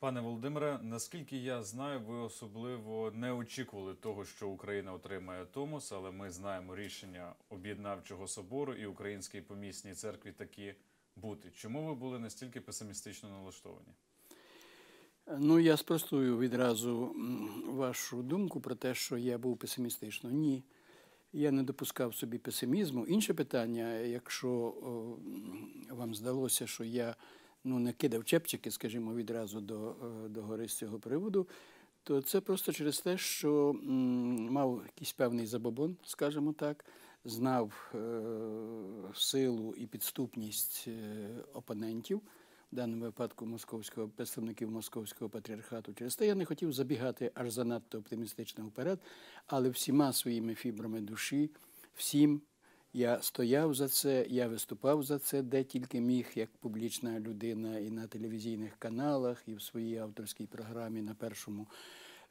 Пане Володимире, наскільки я знаю, ви особливо не очікували того, що Україна отримає Томос, але ми знаємо рішення об'єднавчого собору і Українській помісній церкві такі бути. Чому ви були настільки песимістично налаштовані? Ну, я спростую відразу вашу думку про те, що я був песимістично. Ні. Я не допускав собі песимізму. Інше питання, якщо о, вам здалося, що я ну, не кидав чепчики, скажімо, відразу до, е, до гори з цього приводу, то це просто через те, що м, мав якийсь певний забобон, скажімо так, знав е, силу і підступність е, опонентів в даному випадку московського представників московського патріархату. Через те я не хотів забігати аж занадто оптимістично вперед, але всіма своїми фібрами душі, всім я стояв за це, я виступав за це, де тільки міг, як публічна людина, і на телевізійних каналах, і в своїй авторській програмі на першому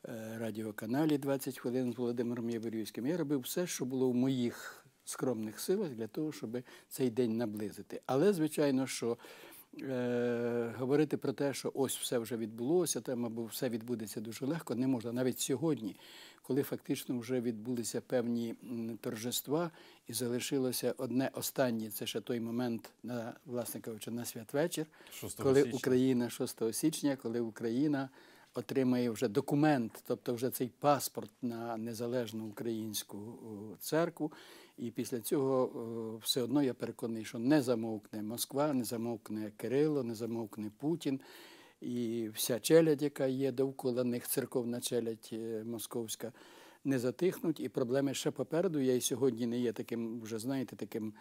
е, радіоканалі 20 хвилин з Володимиром Яворівським. Я робив все, що було в моїх скромних силах для того, щоб цей день наблизити. Але, звичайно, що е, говорити про те, що ось все вже відбулося, там або все відбудеться дуже легко, не можна. Навіть сьогодні, коли фактично вже відбулися певні торжества, і залишилося одне останнє, це ще той момент, на, власне кажучи, на святвечір, 6 коли січня. Україна 6 січня, коли Україна отримає вже документ, тобто вже цей паспорт на незалежну українську церкву. І після цього все одно я переконаний, що не замовкне Москва, не замовкне Кирило, не замовкне Путін. І вся челядь, яка є довкола них, церковна челядь е, московська, не затихнуть. І проблеми ще попереду. Я і сьогодні не є таким, вже знаєте, таким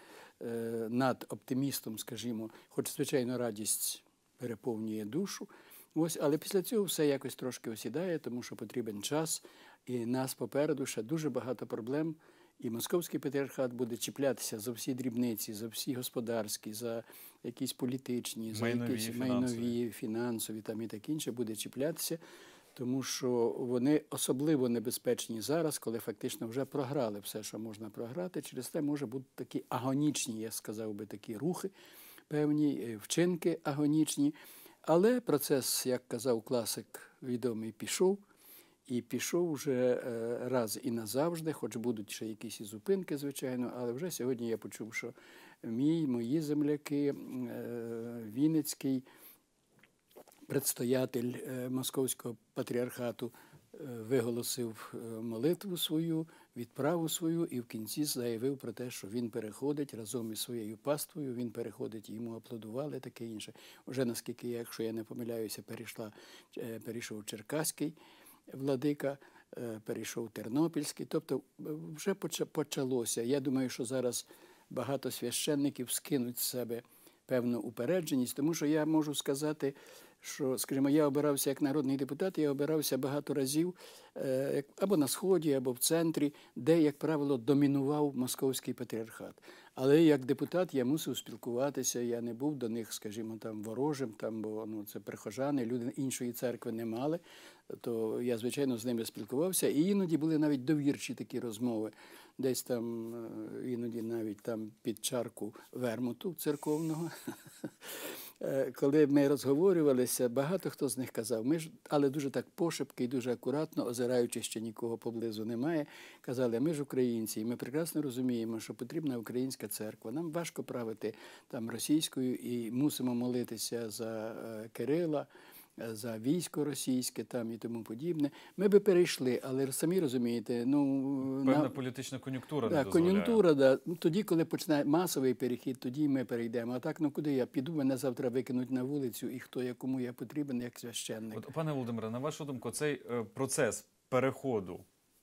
е, надоптимістом, скажімо, хоч, звичайно, радість переповнює душу. Ось, але після цього все якось трошки осідає, тому що потрібен час, і нас попереду ще дуже багато проблем. І московський патріархат буде чіплятися за всі дрібниці, за всі господарські, за якісь політичні, за Майнові, якісь фінансові. майнові, фінансові там і таке інше, буде чіплятися, тому що вони особливо небезпечні зараз, коли фактично вже програли все, що можна програти. Через те може бути такі агонічні, я сказав би, такі рухи, певні е, вчинки агонічні. Але процес, як казав класик відомий, пішов. І пішов вже е, раз і назавжди, хоч будуть ще якісь і зупинки, звичайно, але вже сьогодні я почув, що мій, мої земляки, е, Вінницький предстоятель е, Московського патріархату виголосив молитву свою, відправу свою, і в кінці заявив про те, що він переходить разом із своєю паствою, він переходить, йому аплодували, таке інше. Уже наскільки, якщо я не помиляюся, перейшла, перейшов Черкаський владика, е, перейшов Тернопільський. Тобто е, вже почалося. Я думаю, що зараз багато священників скинуть з себе певну упередженість, тому що я можу сказати, що, скажімо, я обирався як народний депутат, я обирався багато разів е, або на Сході, або в центрі, де, як правило, домінував московський патріархат. Але як депутат я мусив спілкуватися, я не був до них, скажімо, там ворожим, там, бо ну, це прихожани, люди іншої церкви не мали. То я, звичайно, з ними спілкувався. І іноді були навіть довірчі такі розмови. Десь там, е, іноді навіть там під чарку вермуту церковного. Е, Коли ми розговорювалися, багато хто з них казав, ми ж, але дуже так пошепки і дуже акуратно, озираючи, що нікого поблизу немає, казали, ми ж українці, і ми прекрасно розуміємо, що потрібна українська церква. Нам важко правити там російською і мусимо молитися за е, Кирила. Е, За військо російське там і тому подібне. Ми би перейшли, але самі розумієте, ну Певна на- політична кон'юнктура Да, не дозволяє. кон'юнктура, да. Ну, тоді, коли почне масовий перехід, тоді ми перейдемо. А так, ну куди я піду, мене завтра викинуть на вулицю, і хто я кому я потрібен, як священник. От, пане Володимире, на вашу думку, цей е, процес переходу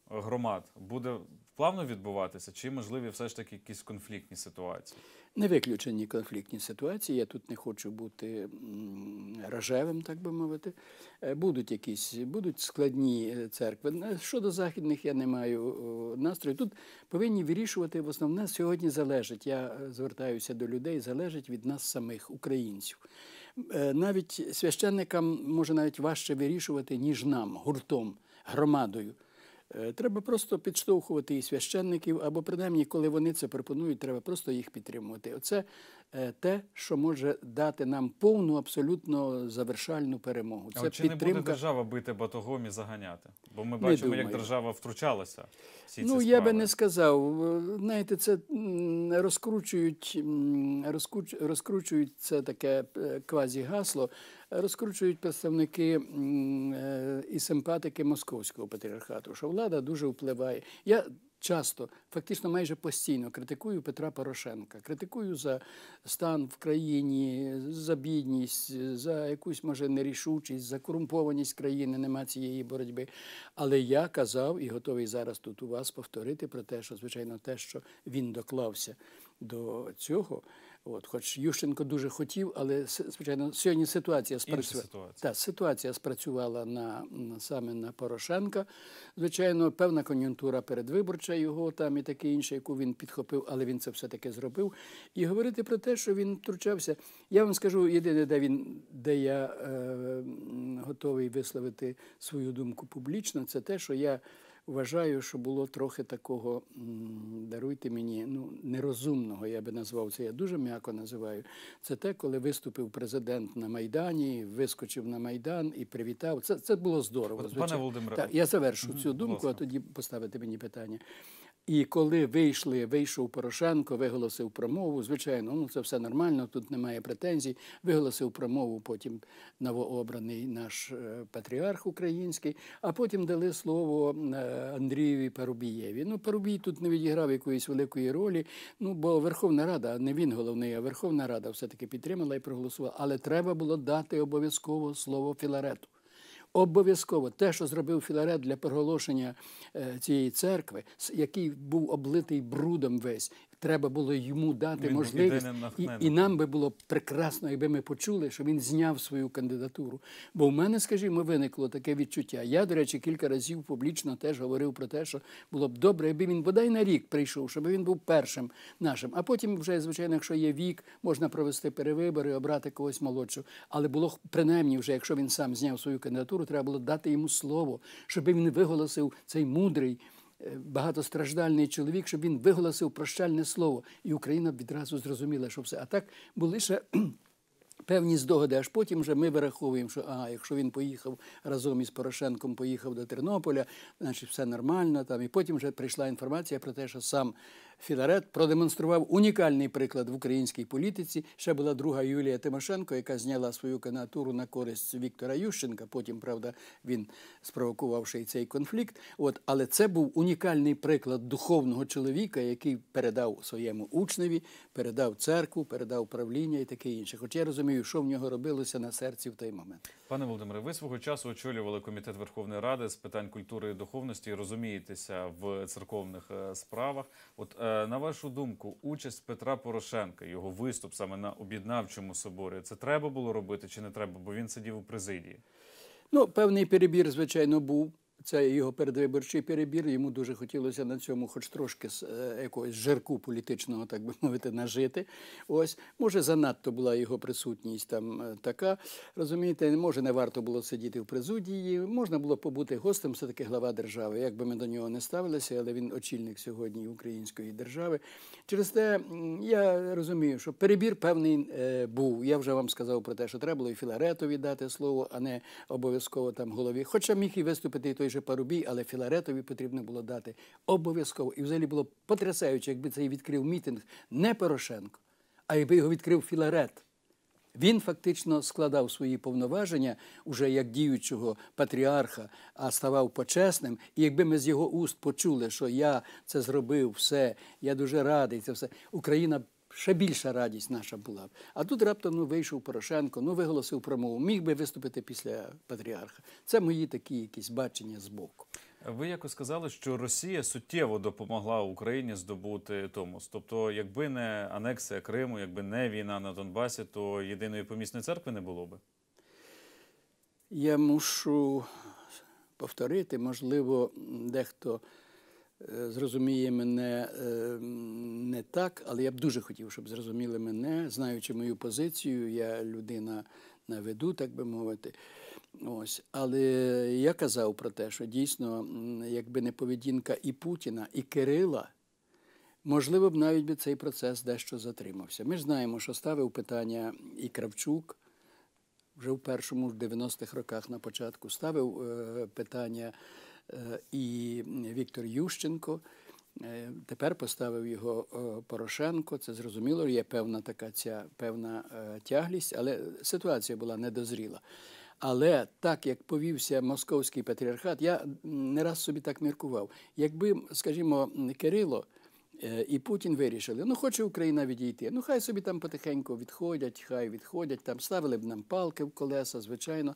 громад буде плавно відбуватися, чи можливі все ж таки якісь конфліктні ситуації? Не виключені конфліктні ситуації. Я тут не хочу бути рожевим, так би мовити. Е, Будуть якісь, будуть складні е, церкви. Щодо західних я не маю настрою. Тут повинні вирішувати в основне сьогодні залежить. Я е, звертаюся до людей, залежить від нас самих, українців. Е, Навіть священникам може навіть важче вирішувати, ніж нам, гуртом, громадою. Е, Треба просто підштовхувати і священників, або принаймні, коли вони це пропонують, треба просто їх підтримувати. Оце те, що може дати нам повну, абсолютно завершальну перемогу. Це от чи не буде держава бити батогом і заганяти? Бо ми Не бачимо, як держава втручалася в всі ці Ну, справи. я би не сказав. Знаєте, це розкручують, розкруч- розкручують це таке е, квазі-гасло, розкручують представники е, і симпатики московського патріархату, що влада дуже впливає. Я часто, фактично майже постійно критикую Петра Порошенка, критикую за стан в країні, за бідність, за якусь може нерішучість, за корумпованість країни, нема цієї боротьби. Але я казав і готовий зараз тут у вас повторити про те, що звичайно те, що він доклався до цього. От, хоч Ющенко дуже хотів, але звичайно сьогодні ситуація спрацювала. ситуація. Так, ситуація спрацювала на, на саме на Порошенка. Звичайно, певна кон'юнктура передвиборча його там і таке інше, яку він підхопив, але він це все-таки зробив. І говорити про те, що він втручався. Я вам скажу єдине, де він, де я е, готовий висловити свою думку публічно, це те, що я. Вважаю, що було трохи такого, даруйте мені, ну нерозумного, я би назвав це. Я дуже м'яко називаю. Це те, коли виступив президент на Майдані, вискочив на Майдан і привітав. Це, це було здорово. Звичайно. пане Володимире, так, я завершу цю думку, думку, а тоді поставити мені питання. І коли вийшли, вийшов Порошенко, виголосив промову. Звичайно, ну це все нормально, тут немає претензій. Виголосив промову, потім новообраний наш е, патріарх український, а потім дали слово е, Андрієві Парубієві. Ну, Парубій тут не відіграв якоїсь великої ролі. Ну, бо Верховна Рада, не він головний, а Верховна Рада все-таки підтримала і проголосувала. Але треба було дати обов'язково слово Філарету. Обов'язково те, що зробив Філарет для проголошення е, цієї церкви, який був облитий брудом весь, треба було йому дати Він можливість. І, і нам би було прекрасно, якби ми почули, що він зняв свою кандидатуру. Бо в мене, скажімо, виникло таке відчуття. Я, до речі, кілька разів публічно теж говорив про те, що було б добре, якби він бодай на рік прийшов, щоб він був першим нашим. А потім, вже, звичайно, якщо є вік, можна провести перевибори, обрати когось молодшого. Але було принаймні, вже якщо він сам зняв свою кандидатуру, треба було дати йому слово, щоб він виголосив цей мудрий. е, Багатостраждальний чоловік, щоб він виголосив прощальне слово, і Україна б відразу зрозуміла, що все. А так були ще певні здогади, аж потім вже ми вираховуємо, що а, якщо він поїхав разом із Порошенком, поїхав до Тернополя, значить все нормально. Там. І потім вже прийшла інформація про те, що сам Філарет продемонстрував унікальний приклад в українській політиці. Ще була друга Юлія Тимошенко, яка зняла свою кандидатуру на користь Віктора Ющенка. Потім, правда, він спровокував ще й цей конфлікт. От, але це був унікальний приклад духовного чоловіка, який передав своєму учневі, передав церкву, передав правління і таке інше. Хоч я розумію, що в нього робилося на серці в той момент. Пане Володимире, ви свого часу очолювали комітет Верховної Ради з питань культури і духовності розумієтеся в церковних е, справах. От е, на вашу думку, участь Петра Порошенка, його виступ саме на об'єднавчому соборі, це треба було робити чи не треба? Бо він сидів у президії. Ну, певний перебір, звичайно, був. Це його передвиборчий перебір. Йому дуже хотілося на цьому, хоч трошки з е, якогось жирку політичного, так би мовити, нажити. Ось, може, занадто була його присутність там е, така. Розумієте, може, не варто було сидіти в президії, можна було побути гостем, все таки глава держави. Як би ми до нього не ставилися, але він очільник сьогодні української держави. Через те я розумію, що перебір певний е, був. Я вже вам сказав про те, що треба було і Філаретові дати слово, а не обов'язково там голові. Хоча міг і виступити і той же Парубій, але Філаретові потрібно було дати обов'язково. І взагалі було потрясаюче, якби цей відкрив мітинг не Порошенко, а якби його відкрив Філарет. Він фактично складав свої повноваження уже як діючого патріарха, а ставав почесним. І якби ми з його уст почули, що я це зробив, все, я дуже радий, це все, Україна ще більша радість наша була б. А тут раптом ну, вийшов Порошенко, ну виголосив промову, міг би виступити після патріарха. Це мої такі якісь бачення з боку. Ви якось сказали, що Росія суттєво допомогла Україні здобути Томос. Тобто, якби не анексія Криму, якби не війна на Донбасі, то єдиної помісної церкви не було би. Я мушу повторити, можливо, дехто зрозуміє мене е, не так, але я б дуже хотів, щоб зрозуміли мене, знаючи мою позицію, я людина на виду, так би мовити. Ось. Але я казав про те, що дійсно, якби не поведінка і Путіна, і Кирила, можливо б навіть би цей процес дещо затримався. Ми ж знаємо, що ставив питання і Кравчук вже в першому ж 90-х роках на початку, ставив е, питання е, і Віктор Ющенко. Е, Тепер поставив його е, Порошенко. Це зрозуміло, є певна така ця певна е, тяглість, але ситуація була недозріла. Але так як повівся московський патріархат, я не раз собі так міркував. Якби, скажімо, Кирило е, і Путін вирішили, ну хоче Україна відійти, ну хай собі там потихеньку відходять, хай відходять, там ставили б нам палки в колеса, звичайно.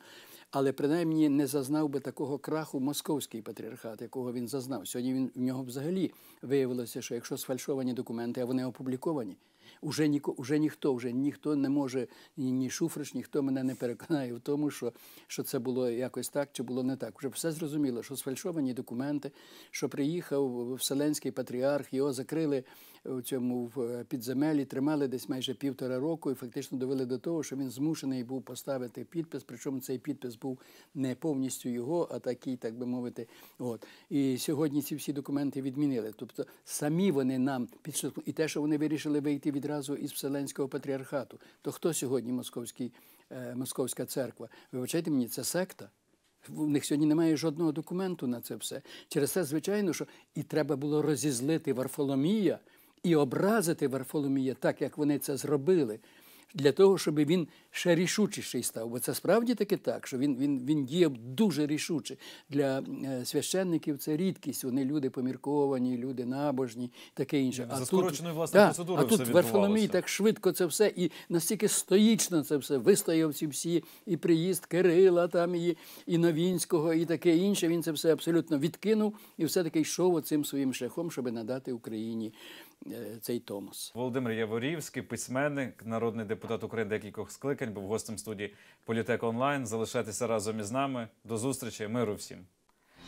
Але принаймні не зазнав би такого краху московський патріархат, якого він зазнав. Сьогодні він в нього взагалі виявилося, що якщо сфальшовані документи, а вони опубліковані, уже, ніко, уже ніхто, вже ніхто не може, ні, ні Шуфрич, ніхто мене не переконає в тому, що, що це було якось так чи було не так. Вже все зрозуміло, що сфальшовані документи, що приїхав Вселенський патріарх, його закрили у цьому в підземелі, тримали десь майже півтора року і фактично довели до того, що він змушений був поставити підпис. Причому цей підпис був не повністю його, а такий, так би мовити. От і сьогодні ці всі документи відмінили. Тобто самі вони нам підштовхнули. і те, що вони вирішили вийти відразу із Вселенського патріархату. То хто сьогодні московський, е, московська церква? Вибачайте мені, це секта. У них сьогодні немає жодного документу на це все. Через це, звичайно, що і треба було розізлити Варфоломія і образити Варфоломія так, як вони це зробили, для того, щоб він ще рішучіший став. Бо це справді таки так, що він, він, він діяв дуже рішуче. Для е, священників це рідкість. Вони люди помірковані, люди набожні, таке інше. За скороченою, власне, процедурою а тут Варфоломій так швидко це все і настільки стоїчно це все вистояв ці всі, і приїзд Кирила, там і, і Новінського, і таке інше. Він це все абсолютно відкинув і все-таки йшов оцим своїм шляхом, щоб надати Україні е, цей Томос. Володимир Яворівський, письменник, народний депутат України декількох скликань, був гостем студії Політек Онлайн. Залишайтеся разом із нами. До зустрічі, миру всім.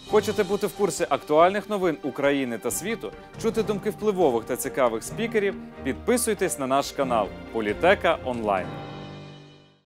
Хочете бути в курсі актуальних новин України та світу, чути думки впливових та цікавих спікерів? Підписуйтесь на наш канал Політека Онлайн.